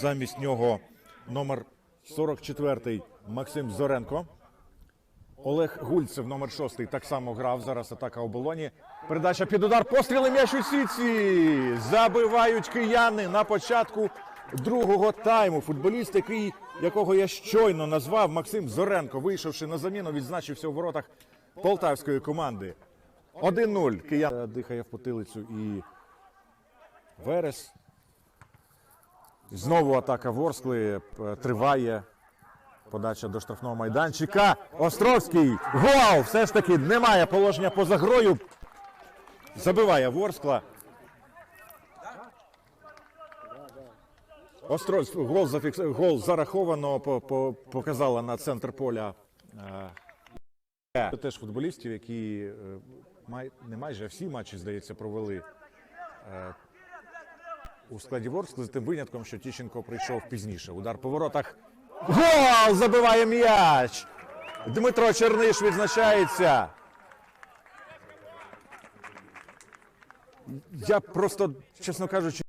Замість нього номер 44 Максим Зоренко. Олег Гульцев, номер 6 так само грав. Зараз атака оболоні. Передача під удар. Постріли м'яч у сітці. Забивають кияни на початку другого тайму. Футболіст, який, якого я щойно назвав, Максим Зоренко, вийшовши на заміну, відзначився у воротах полтавської команди. 1-0. Киян дихає в потилицю і Верес. Знову атака Ворскли е, триває. Подача до штрафного майданчика. Островський. Гол! Все ж таки немає положення поза грою. Забиває Ворскла. Островський гол, зафікс... гол зараховано, по, по, показала на центр поля. Е, Це теж футболістів, які е, май... не майже всі матчі, здається, провели е, у складі Ворск з тим винятком, що Тіщенко прийшов пізніше. Удар по воротах. Гол! Забиває м'яч! Дмитро Черниш відзначається. Я просто, чесно кажучи,